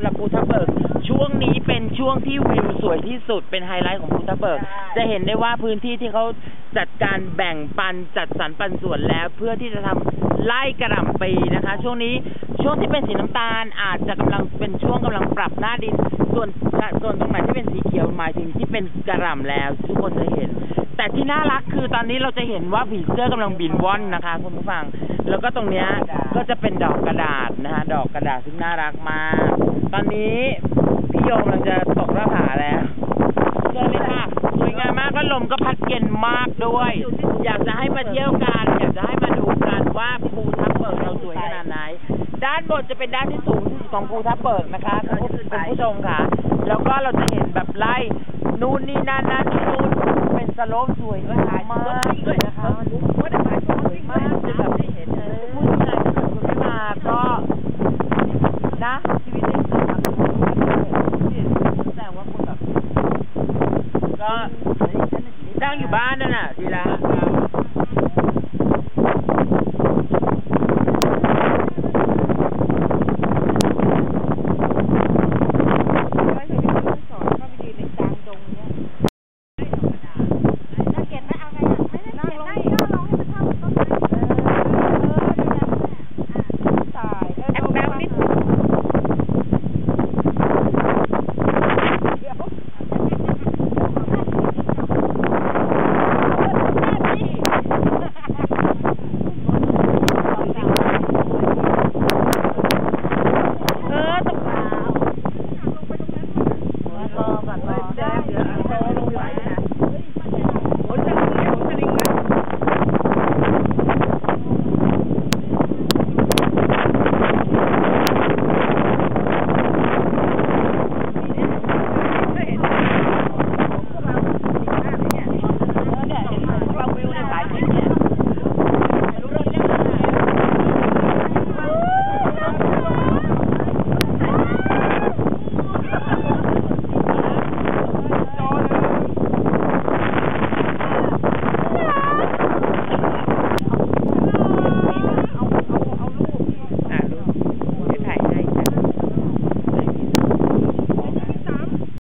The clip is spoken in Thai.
ำหรับภูทับเบิก ช่วงนี้เป็นช่วงที่วิวสวยที่สุดเป็นไฮไลท์ของภูทับเบิก จะเห็นได้ว่าพื้นที่ที่เขาจัดการแบ่งปันจัดสรรปันส่วนแล้ว เพื่อที่จะทำไล่กระหล่ำปีนะคะ ช่วงนี้ช่วงที่เป็นสีน้ำตาลอาจจะกำลังเป็นช่วงกำลังปรับหน้าดิน ส่วนส่วนตรงไหนที่เป็นสีเขียวหมายถึงที่เป็นกระหล่ำแล้ว ทุกคนจะเห็น แต่ที่น่ารักคือตอนนี้เราจะเห็นว่าผีเสื้อกำลังบินว่อนนะคะคุณผู้ฟังแล้วก็ตรงเนี้ยก็จะเป็นดอกกระดาษนะคะดอกกระดาษซึ่งน่ารักมาก ตอนนี้พี่โยมกำลังจะตกหน้าผาแล้วเชิญเลยค่ะสวยงามมากก็ลมก็พัดเย็นมากด้วย อยากจะให้มาเที่ยวกันอยากจะให้มาดูกันว่าภูทับเบิกเราสวยขนาดไหน ด้านบนจะเป็นด้านที่สูงที่สุดของภูทับเบิกนะคะคุณผู้คุณผู้ชมค่ะ แล้วก็เราจะเห็นแบบไล่นู่นนี่นั่นนั่นนี่นู่นเป็นสโลปสวยมากมากเลยนะคะ banana.